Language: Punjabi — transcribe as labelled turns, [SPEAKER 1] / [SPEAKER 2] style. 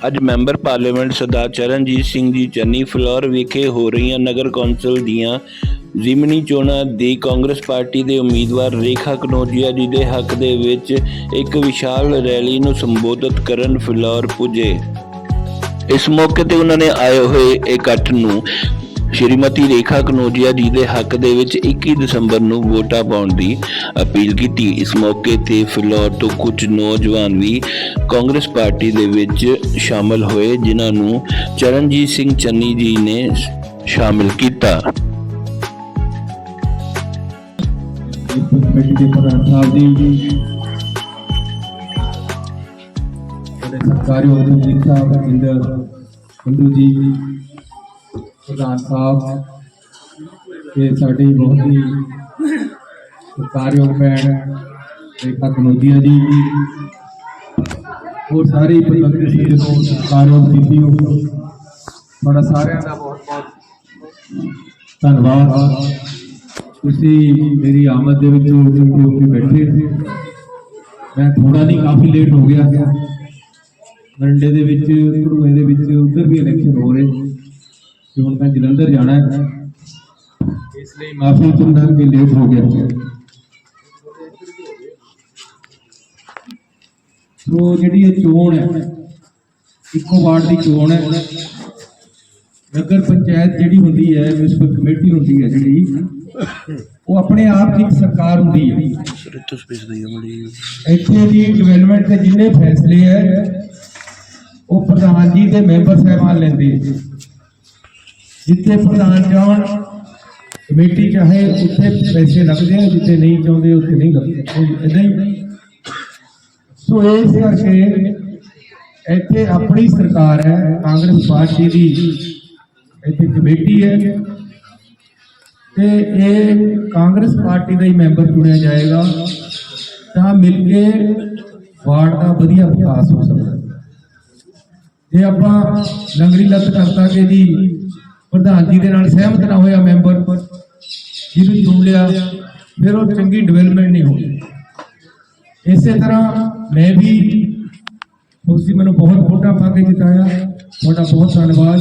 [SPEAKER 1] ਅੱਜ member parliament Sardar Charanjit Singh ji Channi floor ਵਿਖੇ ਹੋ ਰਹੀਆਂ ਨਗਰ ਕੌਂਸਲ ਦੀਆਂ ਜ਼ਿਮਨੀ ਚੋਣਾਂ ਦੀ ਕਾਂਗਰਸ ਪਾਰਟੀ ਦੇ ਉਮੀਦਵਾਰ ਰੇਖਾ ਕਨੋਜੀਆ ਜੀ ਦੇ ਹੱਕ ਦੇ ਵਿੱਚ ਇੱਕ ਵਿਸ਼ਾਲ ਰੈਲੀ ਨੂੰ ਸੰਬੋਧਿਤ ਕਰਨ ਫਲੋਰ ਪੁੱਜੇ। ਇਸ ਮੌਕੇ ਤੇ ਉਹਨਾਂ ਨੇ ਆਏ ਹੋਏ ਇਕੱਠ ਨੂੰ ਸ਼੍ਰੀਮਤੀ ਰੇਖਾ ਕਨੋਜੀਆ ਜੀ ਦੇ ਹੱਕ ਦੇ ਵਿੱਚ 21 ਦਸੰਬਰ ਨੂੰ ਵੋਟਾਂ ਪਾਉਣ ਦੀ ਅਪੀਲ ਕੀਤੀ। ਇਸ ਮੌਕੇ ਤੇ ਫਿਲੌਰ ਤੋਂ ਕੁਝ ਨੌਜਵਾਨ ਵੀ ਕਾਂਗਰਸ ਪਾਰਟੀ ਦੇ ਵਿੱਚ ਸ਼ਾਮਲ ਹੋਏ, ਜਿਨ੍ਹਾਂ ਨੂੰ ਚਰਨਜੀਤ ਸਿੰਘ ਚੰਨੀ ਜੀ ਨੇ ਸ਼ਾਮਿਲ ਕੀਤਾ।
[SPEAKER 2] ਕਮੇਟੀ ਦੇ ਪ੍ਰਧਾਨ ਸਾਹਿਬ ਜੀ ਸਾਡੇ ਸਰਕਾਰੀ ਉਦਯੋਗ ਸਾਹਿਬ ਇੰਦਰ ਹਿੰਦੂ ਜੀ ਪ੍ਰਧਾਨ ਸਾਹਿਬ, ਤੇ ਸਾਡੀ ਬਹੁਤ ਹੀ ਸਤਿਕਾਰਯੋਗ ਭੈਣ, ਰੇਖਾ ਕਨੋਦੀਆ ਜੀ। ਹੋਰ ਸਾਰੀ ਪਤੰਗ ਸਿੰਘ ਤੋਂ ਸਰਕਾਰੀ ਪੀਪੀਓ ਤੁਹਾਡਾ ਸਾਰਿਆਂ ਦਾ ਬਹੁਤ ਬਹੁਤ ਧੰਨਵਾਦ। ਤੁਸੀਂ ਮੇਰੀ ਆਮਦ ਦੇ ਵਿੱਚ ਹੋ ਕੇ ਬੈਠੇ ਸੀ ਮੈਂ ਥੋੜਾ ਨਹੀਂ, ਕਾਫੀ ਲੇਟ ਹੋ ਗਿਆ। ਮਰੰਡੇ ਦੇ ਵਿੱਚ, ਘੜੂਏ ਦੇ ਵਿੱਚ ਉਧਰ ਵੀ ਇਲੈਕਸ਼ਨ ਹੋ ਰਹੇ। ਤੇ ਹੁਣ ਮੈਂ ਜਲੰਧਰ ਜਾਣਾ ਹੈ। ਇਸ ਲਈ ਮਾਫੀ ਚਾਹੁੰਦਾ ਕਿ ਲੇਟ ਹੋ ਗਿਆ। ਸੋ ਜਿਹੜੀ ਇਹ ਚੋਣ ਹੈ, ਇੱਕੋ ਵਾਰਡ ਦੀ ਚੋਣ ਹੈ। ਨਗਰ ਪੰਚਾਇਤ ਜਿਹੜੀ ਹੁੰਦੀ ਹੈ, ਮਿਊਨਿਸਪਲ ਕਮੇਟੀ ਹੁੰਦੀ ਹੈ ਜਿਹੜੀ, ਉਹ ਆਪਣੇ ਆਪ ਦੀ ਇੱਕ ਸਰਕਾਰ ਹੁੰਦੀ ਹੈ। ਇੱਥੇ ਦੀ ਡਿਵੈਲਪਮੈਂਟ ਦੇ ਜਿੰਨੇ ਫੈਸਲੇ ਹੈ, ਉਹ ਪ੍ਰਧਾਨ ਜੀ ਦੇ ਮੈਂਬਰ ਸਾਹਿਬਾਨ ਲੈਂਦੇ ਹੈ। ਜਿੱਥੇ ਪ੍ਰਧਾਨ ਚਾਹਣ ਕਮੇਟੀ ਚਾਹੇ ਉੱਥੇ ਪੈਸੇ ਲੱਗਦੇ ਆ, ਜਿੱਥੇ ਨਹੀਂ ਚਾਹੁੰਦੇ ਉੱਥੇ ਨਹੀਂ ਲੱਗਦੇ। ਇਦਾਂ ਹੀ। ਸੋ ਇਸ ਕਰਕੇ ਇੱਥੇ ਆਪਣੀ ਸਰਕਾਰ ਹੈ, ਕਾਂਗਰਸ ਪਾਰਟੀ ਦੀ। ਇੱਥੇ ਕਮੇਟੀ ਹੈ। ਤੇ ਇਹ ਕਾਂਗਰਸ ਪਾਰਟੀ ਦਾ ਹੀ ਮੈਂਬਰ ਚੁਣਿਆ ਜਾਏਗਾ। ਤਾਂ ਮਿਲ ਕੇ ਵਾਰਡ ਦਾ ਵਧੀਆ ਵਿਕਾਸ ਹੋ ਸਕਦਾ। ਜੇ ਆਪਾਂ ਲੰਗੜੀ ਲੱਤ ਕਰਤਾ ਕਿ ਜੀ ਪ੍ਰਧਾਨ ਜੀ ਦੇ ਨਾਲ ਸਹਿਮਤ ਨਾ ਹੋਇਆ ਮੈਂਬਰ, ਜਿਹਨੂੰ ਚੁਣ ਲਿਆ, ਫਿਰ ਉਹ ਚੰਗੀ ਡਿਵੈਲਪਮੈਂਟ ਨਹੀਂ ਹੋਣੀ ਇਸੇ ਤਰ੍ਹਾਂ ਮੈਂ ਵੀ ਤੁਸੀਂ ਮੈਨੂੰ ਬਹੁਤ ਵੋਟਾਂ ਪਾ ਕੇ ਜਿਤਾਇਆ। ਤੁਹਾਡਾ ਬਹੁਤ ਧੰਨਵਾਦ।